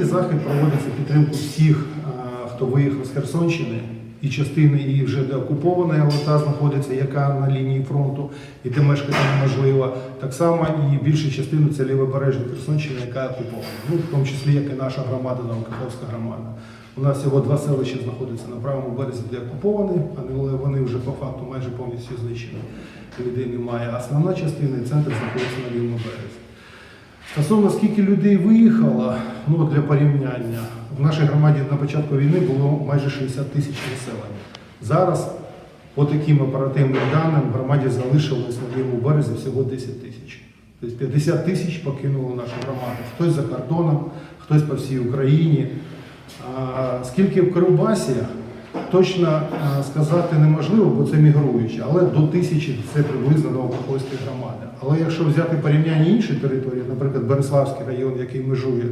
І захід проводиться підтримку всіх, хто виїхав з Херсонщини, і частини і вже деокупованої, але та знаходиться, яка на лінії фронту, і де мешкати неможливо. Так само і більша частина це лівобережжя Херсонщини, яка окупована. Ну, в тому числі, як і наша громада, Новокаховська громада. У нас всього два селища знаходяться на правому березі, де окуповані, але вони вже по факту майже повністю знищені. Людей немає. Основна частина і центр знаходиться на лівому березі. Стосовно скільки людей виїхало, ну для порівняння, в нашій громаді на початку війни було майже 60 тисяч населення. Зараз, по таким оперативним даним, в громаді залишилось на лівому березі всього 10 тисяч. Тобто 50 тисяч покинуло нашу громаду. Хтось за кордоном, хтось по всій Україні. Скільки в Кирибасі, точно сказати неможливо, бо це мігруючі, але до тисячі це приблизно Новокаховської громади. Але якщо взяти порівняння інші території, наприклад, Береславський район, який межує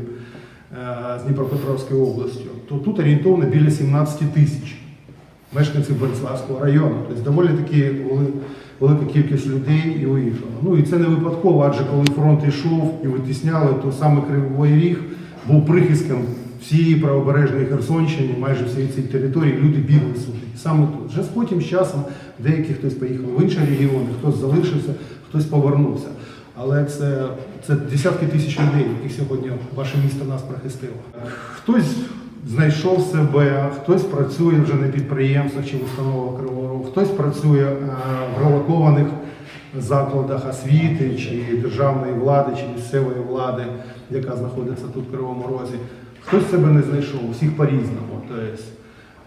з Дніпропетровською областю, то тут орієнтовно біля 17 тисяч мешканців Береславського району. Тобто доволі таки велика кількість людей і виїхала. Ну і це не випадково, адже коли фронт йшов і витісняли, то саме Кривий Ріг був прихистком всієї правобережної Херсонщини, майже всієї цієї території, люди бігли сюди. Саме тут. Вже потім з часом деякі хтось поїхав в інші регіони, хтось залишився, хтось повернувся. Але це, це десятки тисяч людей, яких сьогодні ваше місто нас прихистило. Хтось знайшов себе, хтось працює вже на підприємствах чи в установах Кривого Рогу, хтось працює е, в релокованих закладах освіти чи державної влади, чи місцевої влади, яка знаходиться тут в Кривому Розі. Хтось себе не знайшов, усіх по-різному.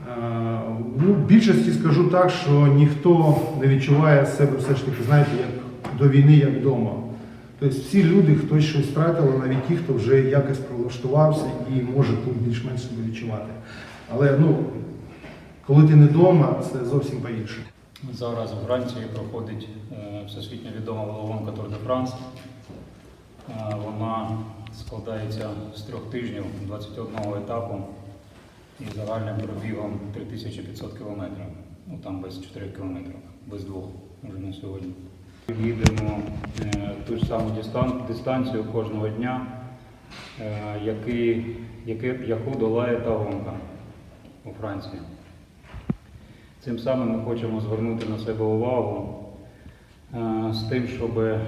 Е, ну, в більшості скажу так, що ніхто не відчуває себе все ж таки, знаєте, як до війни, як вдома. Тобто всі люди, хтось щось втратили, навіть ті, хто вже якось прилаштувався і може тут більш-менш себе відчувати. Але ну, коли ти не вдома, це зовсім по-іншому. Зараз у Франції проходить е, всесвітньо відома головоломка Tour de France. Е, Вона складається з трьох тижнів 21 етапу і загальним пробігом 3500 кілометрів. Ну там без 4 кілометрів, без двох вже на сьогодні. Їдемо е, ту ж саму дистанцію кожного дня, е, яку долає та гонка у Франції. Цим самим ми хочемо звернути на себе увагу е, з тим, щоб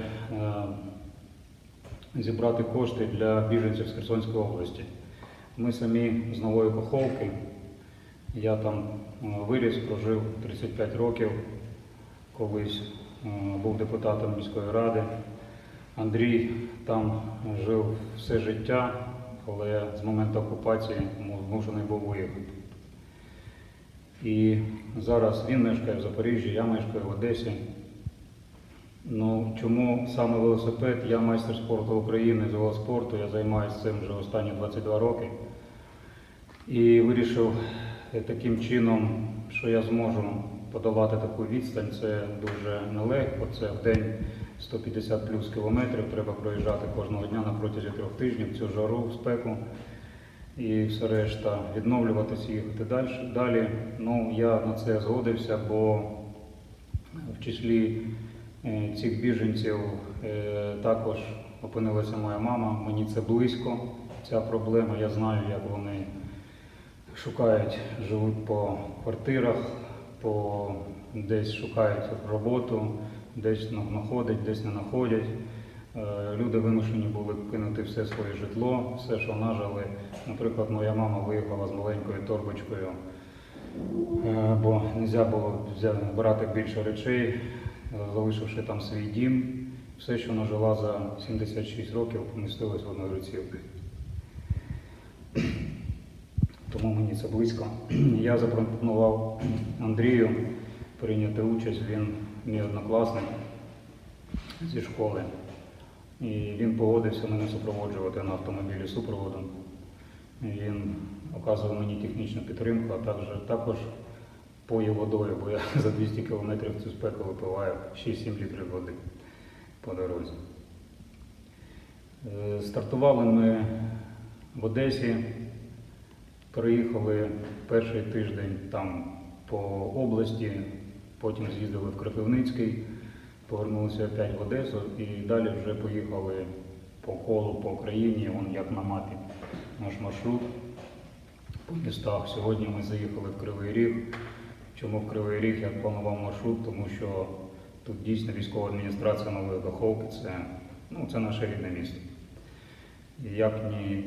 зібрати кошти для біженців з Херсонської області. Ми самі з Нової Каховки. Я там виріс, прожив 35 років, колись був депутатом міської ради. Андрій там жив все життя, але з моменту окупації змушений був виїхати. І зараз він мешкає в Запоріжжі, я мешкаю в Одесі. Ну, чому саме велосипед? Я майстер спорту України з велоспорту, я займаюся цим вже останні 22 роки. І вирішив е, таким чином, що я зможу подолати таку відстань. Це дуже нелегко. Це в день 150 плюс кілометрів. Треба проїжджати кожного дня на протязі трьох тижнів цю жару, спеку і все решта, відновлюватися, їхати далі. далі. Ну, я на це згодився, бо в числі е, цих біженців е, також опинилася моя мама. Мені це близько, ця проблема. Я знаю, як вони шукають, живуть по квартирах, по десь шукають роботу, десь знаходять, десь не знаходять. Е, Люди вимушені були кинути все своє житло, все, що нажили. Наприклад, моя мама виїхала з маленькою торбочкою, е, бо не можна було брати більше речей, е, залишивши там свій дім. Все, що нажила за 76 років, помістилось в руці. Тому мені це близько. Я запропонував Андрію прийняти участь, він мій однокласник зі школи. І він погодився мене супроводжувати на автомобілі супроводом. Він оказував мені технічну підтримку, а також, також поє водою, бо я за 200 кілометрів цю спеку випиваю 6-7 літрів води по дорозі. Е, Стартували ми в Одесі, Приїхали перший тиждень там по області, потім з'їздили в Кропивницький, повернулися опять в Одесу і далі вже поїхали по колу по Україні, он як на мапі. наш маршрут по містах. Сьогодні ми заїхали в Кривий Ріг. Чому в Кривий Ріг я планував маршрут? Тому що тут дійсно військова адміністрація Нової Каховки це, ну, це наше рідне місто. Як ні,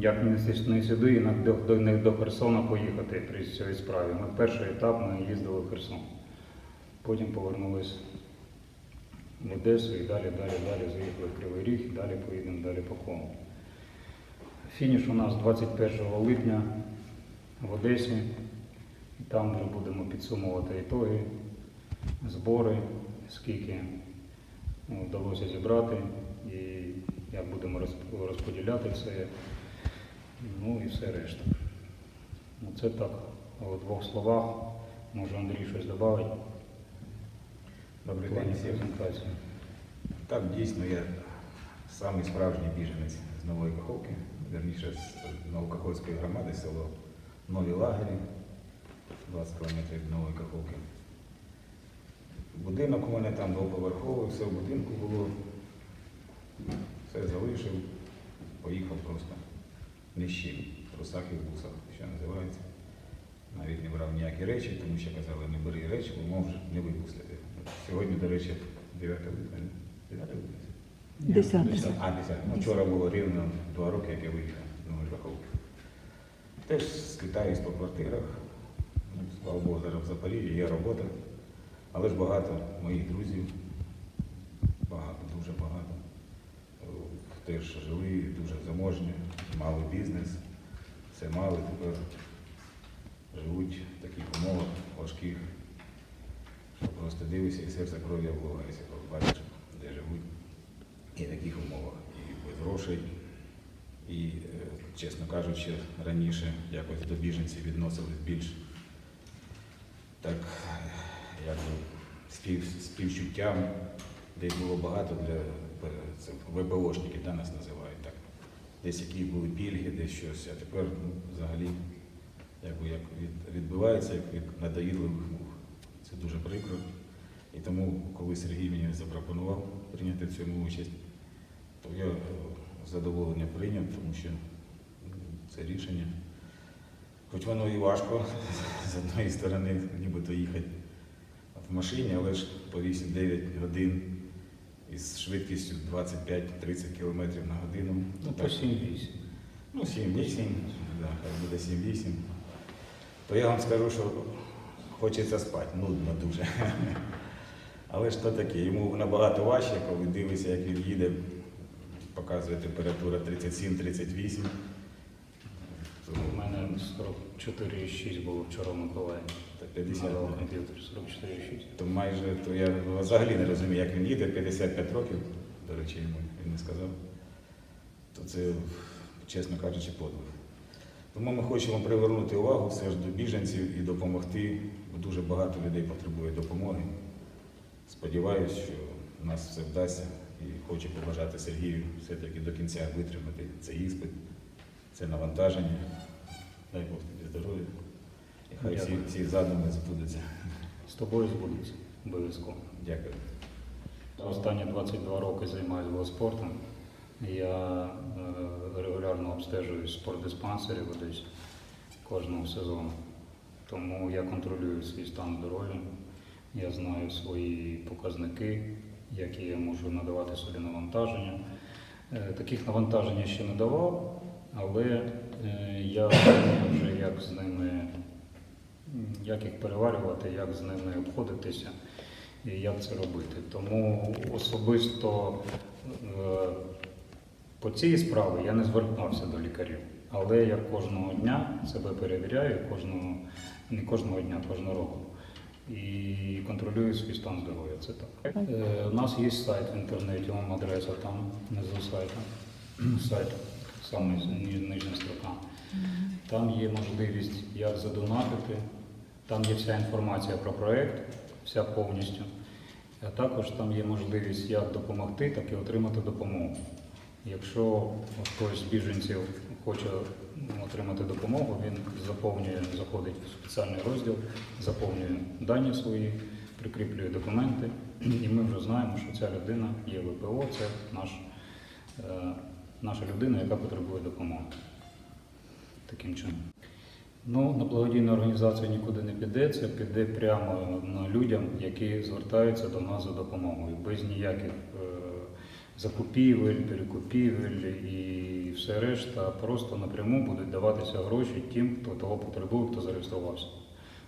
як не сюди, і до, до, не до Херсона поїхати при цій справі. Ми перший етап ми їздили в Херсон. Потім повернулись в Одесу і далі, далі, далі заїхали в Кривий Ріг, і далі поїдемо далі по колу. Фініш у нас 21 липня в Одесі. І там вже будемо підсумувати ітоги, збори, скільки вдалося зібрати і як будемо розподіляти це, ну і все решта. Ну, це так, у двох словах. Може Андрій щось додати Добрий день всім. Так, дійсно, я самий справжній біженець з Нової Каховки, верніше з Новокаховської громади, село Нові Лагері, 20 кілометрів від Нової Каховки. Будинок у мене там двоповерховий, все в будинку було. Все залишив, поїхав просто з в трусах і в бусах, що називається. Навіть не брав ніякі речі, тому що казали, не бери речі, бо можеш не випустити. Сьогодні, до речі, 9 липня. 9 липня. Десяте. А, 10. Ну, вчора було рівно два роки, як я виїхав з Нової. Теж скитаюсь по квартирах. Ну, Слава Богу, зараз в Запоріжжі є робота. Але ж багато моїх друзів, багато, дуже багато. Теж жили, дуже заможні, мали бізнес, все мали, тепер живуть в таких умовах важких, що просто дивишся і серце кров'ю обливається, коли бачиш, де живуть. І в таких умовах, і без грошей. І, е, чесно кажучи, раніше якось до біженців відносились більш так, як би, десь було багато для е, це ВПОшників, да, нас називають так. Десь які були пільги, десь щось, а тепер ну, взагалі якби, як від, відбувається, як від надоїдливих мух. Це дуже прикро. І тому, коли Сергій мені запропонував прийняти в цьому участь, то я е, з задоволенням прийняв, тому що це рішення. Хоч воно і важко, з одної сторони, нібито їхати в машині, але ж по 8-9 годин із швидкістю 25-30 км на годину. Ну, по 7-8. Ну, 7-8, да, хай буде 7-8. То я вам скажу, що хочеться спати, нудно дуже. Але ж то таке, йому набагато важче, коли дивишся, як він їде, показує температура 37-38. То У мене 44,6 було вчора в Миколаєві. та 50. На да. 44,6. То майже, то я взагалі не розумію, як він їде, 55 років, до речі, йому він не сказав. То це, чесно кажучи, подвиг. Тому ми хочемо привернути увагу все ж до біженців і допомогти, бо дуже багато людей потребує допомоги. Сподіваюсь, що у нас все вдасться і хочу побажати Сергію все-таки до кінця витримати цей іспит, це навантаження. Дай Бог тобі здоров'я. І хай всі, всі задуми збудуться. З тобою збудеться обов'язково. Дякую. Останні 22 роки займаюся велоспортом. Я е, регулярно обстежую спортдиспансери в Одесі кожного сезону. Тому я контролюю свій стан здоров'я, я знаю свої показники, які я можу надавати собі навантаження. Е, Таких навантажень я ще не давав, але е, я як з ними, як їх переварювати, як з ними обходитися і як це робити. Тому особисто е, по цій справі я не звертався до лікарів. Але я кожного дня себе перевіряю, кожного, не кожного дня, кожного року. І контролюю свій стан здоров'я. Це так. Е, у нас є сайт в інтернеті, вам адреса там внизу сайта. Саме нижня строка. Там є можливість як задонатити, там є вся інформація про проект, вся повністю. А також там є можливість як допомогти, так і отримати допомогу. Якщо хтось з біженців хоче отримати допомогу, він заповнює, заходить в спеціальний розділ, заповнює дані свої, прикріплює документи, і ми вже знаємо, що ця людина є ВПО, це наш е, наша людина, яка потребує допомоги. Таким чином. Ну, на благодійну організацію нікуди не піде, це піде прямо на людям, які звертаються до нас за допомогою, без ніяких е, закупівель, перекупівель і все решта. Просто напряму будуть даватися гроші тим, хто того потребує, хто зареєструвався.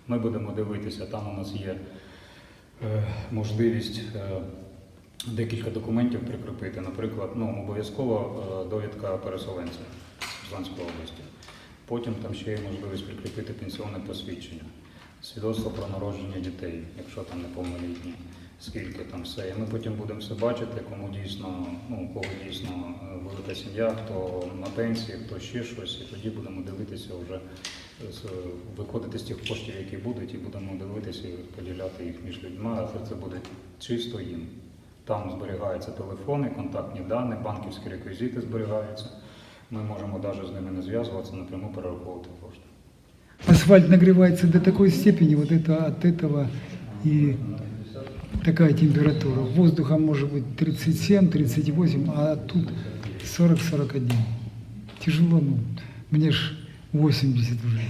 Ми будемо дивитися, там у нас є е, можливість е, декілька документів прикріпити. Наприклад, ну, обов'язково е, довідка переселенця з Луганської області. Потім там ще є можливість прикріпити пенсіонне посвідчення, свідоцтво про народження дітей, якщо там неповнолітні, скільки там все. І ми потім будемо все бачити, кому дійсно, ну, кого дійсно е, велика сім'я, хто на пенсії, хто ще щось, і тоді будемо дивитися вже виходити з тих коштів, які будуть, і будемо дивитися і поділяти їх між людьми, а це буде чисто їм. Там зберігаються телефони, контактні дані, банківські реквізити зберігаються. Ми можемо навіть з ними не зв'язуватися, напряму перераховувати кошти. Асфальт нагревается до такой степени, вот это от этого и такая температура. Воздуха может быть 37, 38, а тут 40-41. Тяжело, ну, мне ж 80 уже.